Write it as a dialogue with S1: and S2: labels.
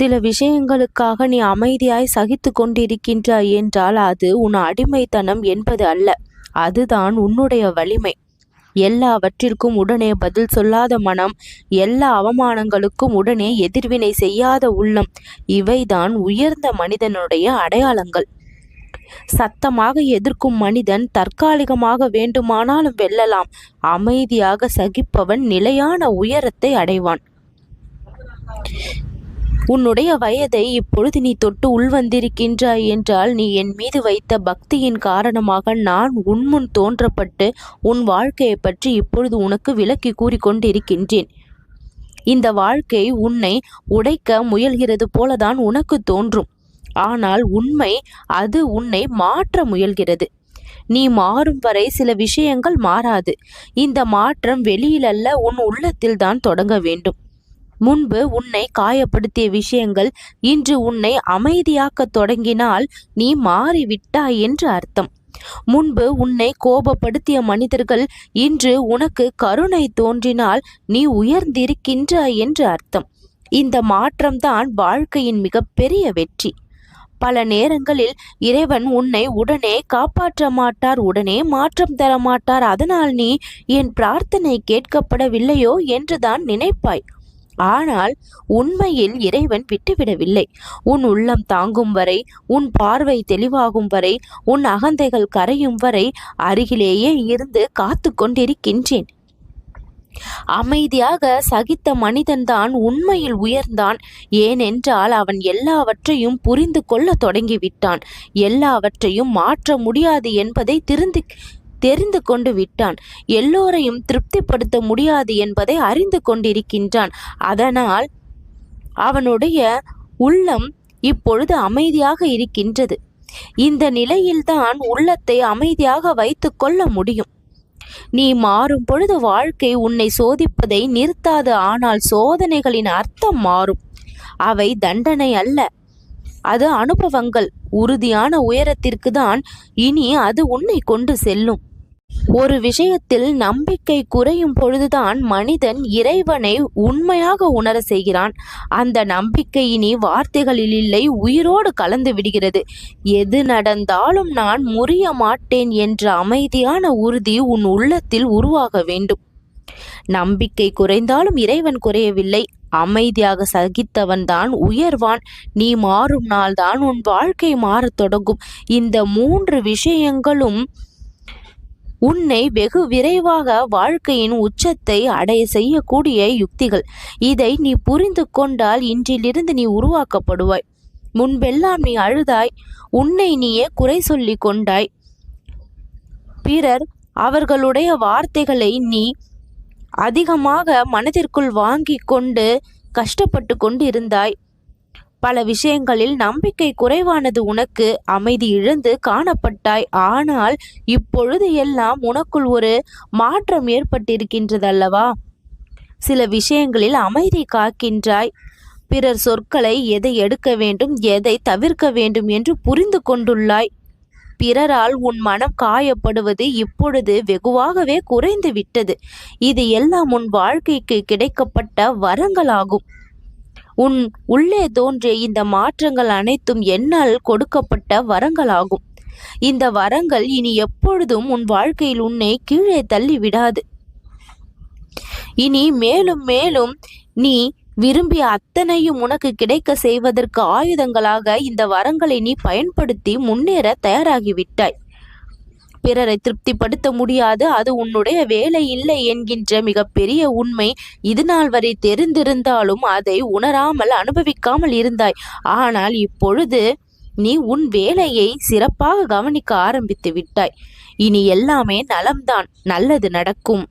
S1: சில விஷயங்களுக்காக நீ அமைதியாய் சகித்து கொண்டிருக்கின்றாய் என்றால் அது உன் அடிமைத்தனம் என்பது அல்ல. அதுதான் உன்னுடைய வலிமை. எல்லாவற்றிற்கும் உடனே பதில் சொல்லாத மனம் எல்லா அவமானங்களுக்கும் உடனே எதிர்வினை செய்யாத உள்ளம் இவைதான் உயர்ந்த மனிதனுடைய அடையாளங்கள். சத்தமாக எதிர்க்கும் மனிதன் தற்காலிகமாக வேண்டுமானாலும் வெல்லலாம். அமைதியாக சகிப்பவன் நிலையான உயரத்தை அடைவான். உன்னுடைய வயதை இப்பொழுது நீ தொட்டு உள்வந்திருக்கின்றாய் என்றால் நீ என் மீது வைத்த பக்தியின் காரணமாக நான் உன்முன் தோன்றப்பட்டு உன் வாழ்க்கையை பற்றி இப்பொழுது உனக்கு விளக்கி கூறிக்கொண்டிருக்கின்றேன். இந்த வாழ்க்கை உன்னை உடைக்க முயல்கிறது போலதான் உனக்கு தோன்றும். ஆனால் உண்மை அது உன்னை மாற்ற முயல்கிறது. நீ மாறும் வரை சில விஷயங்கள் மாறாது. இந்த மாற்றம் வெளியிலல்ல உன் உள்ளத்தில் தான் தொடங்க வேண்டும். முன்பு உன்னை காயப்படுத்திய விஷயங்கள் இன்று உன்னை அமைதியாக்கத் தொடங்கினால் நீ மாறிவிட்டாய் என்று அர்த்தம். முன்பு உன்னை கோபப்படுத்திய மனிதர்கள் இன்று உனக்கு கருணை தோன்றினால் நீ உயர்ந்திருக்கின்றாய் என்று அர்த்தம். இந்த மாற்றம்தான் வாழ்க்கையின் மிகப்பெரிய வெற்றி. பல நேரங்களில் இறைவன் உன்னை உடனே காப்பாற்ற மாட்டார் உடனே மாற்றம் தர மாட்டார். அதனால் நீ என் பிரார்த்தனை கேட்கப்படவில்லையோ என்றுதான் நினைப்பாய். ஆனால் உண்மையில் இறைவன் விட்டுவிடவில்லை. உன் உள்ளம் தாங்கும் வரை உன் பார்வை தெளிவாகும் வரை உன் அகந்தைகள் கரையும் வரை அருகிலேயே இருந்து காத்து கொண்டிருக்கின்றேன். அமைதியாக சகித்த மனிதன்தான் உண்மையில் உயர்ந்தான். ஏனென்றால் அவன் எல்லாவற்றையும் புரிந்து கொள்ள தொடங்கிவிட்டான். எல்லாவற்றையும் மாற்ற முடியாது என்பதை திருந்து தெரிந்து கொண்டு விட்டான். எல்லோரையும் திருப்திப்படுத்த முடியாது என்பதை அறிந்து கொண்டிருக்கின்றான். அதனால் அவனுடைய உள்ளம் இப்பொழுது அமைதியாக இருக்கின்றது. இந்த நிலையில்தான் உள்ளத்தை அமைதியாக வைத்து கொள்ள முடியும். நீ மாறும் பொழுது வாழ்க்கை உன்னை சோதிப்பதை நிறுத்தாது. ஆனால் சோதனைகளின் அர்த்தம் மாறும். அவை தண்டனை அல்ல. அது அனுபவங்கள். உறுதியான உயரத்திற்கு தான் இனி அது உன்னை கொண்டு செல்லும். ஒரு விஷயத்தில் நம்பிக்கை குறையும் பொழுதுதான் மனிதன் இறைவனை உண்மையாக உணர செய்கிறான். அந்த நம்பிக்கை இனி வார்த்தைகளில் இல்லை உயிரோடு கலந்து விடுகிறது. எது நடந்தாலும் நான் முறிய மாட்டேன் என்ற அமைதியான உறுதி உன் உள்ளத்தில் உருவாக வேண்டும். நம்பிக்கை குறைந்தாலும் இறைவன் குறையவில்லை. அமைதியாக சகித்தவன் தான் உயர்வான். நீ மாறும் நாள்தான் உன் வாழ்க்கை மாறத் தொடங்கும். இந்த மூன்று விஷயங்களும் உன்னை வெகு விரைவாக வாழ்க்கையின் உச்சத்தை அடைய செய்யக்கூடிய யுக்திகள். இதை நீ புரிந்து கொண்டால் இன்றிலிருந்து நீ உருவாக்கப்படுவாய். முன்பெல்லாம் நீ அழுதாய் உன்னை நீயே குறை சொல்லி கொண்டாய். பிறர் அவர்களுடைய வார்த்தைகளை நீ அதிகமாக மனதிற்குள் வாங்கி கொண்டு கஷ்டப்பட்டு கொண்டு இருந்தாய் பல விஷயங்களில் நம்பிக்கை குறைவானது உனக்கு. அமைதி இழந்து காணப்பட்டாய். ஆனால் இப்பொழுது எல்லாம் உனக்குள் ஒரு மாற்றம் ஏற்பட்டிருக்கின்றதல்லவா? சில விஷயங்களில் அமைதி காக்கின்றாய். பிறர் சொற்களை எதை எடுக்க வேண்டும் எதை தவிர்க்க வேண்டும் என்று புரிந்து கொண்டுள்ளாய். பிறரால் உன் மனம் காயப்படுவது இப்பொழுது வெகுவாகவே குறைந்து விட்டது இது எல்லாம் உன் வாழ்க்கைக்கு கிடைக்கப்பட்ட வரங்களாகும். உன் உள்ளே தோன்றிய இந்த மாற்றங்கள் அனைத்தும் என்னால் கொடுக்கப்பட்ட வரங்களாகும். இந்த வரங்கள் இனி எப்பொழுதும் உன் வாழ்க்கையில் உன்னை கீழே தள்ளி விடாது. இனி மேலும் மேலும் நீ விரும்பிய அத்தனையும் உனக்கு கிடைக்க செய்வதற்கு ஆயுதங்களாக இந்த வரங்களை நீ பயன்படுத்தி முன்னேற தயாராகிவிட்டாய். பிறரை திருப்திப்படுத்த முடியாது. அது உன்னுடைய வேலை இல்லை என்கின்ற மிகப்பெரிய உண்மை. இது நாள் வரை தெரிந்திருந்தாலும் அதை உணராமல் அனுபவிக்காமல் இருந்தாய். ஆனால் இப்பொழுது நீ உன் வேலையை சிறப்பாக கவனிக்க ஆரம்பித்து விட்டாய். இனி எல்லாமே நலம்தான். நல்லது நடக்கும்.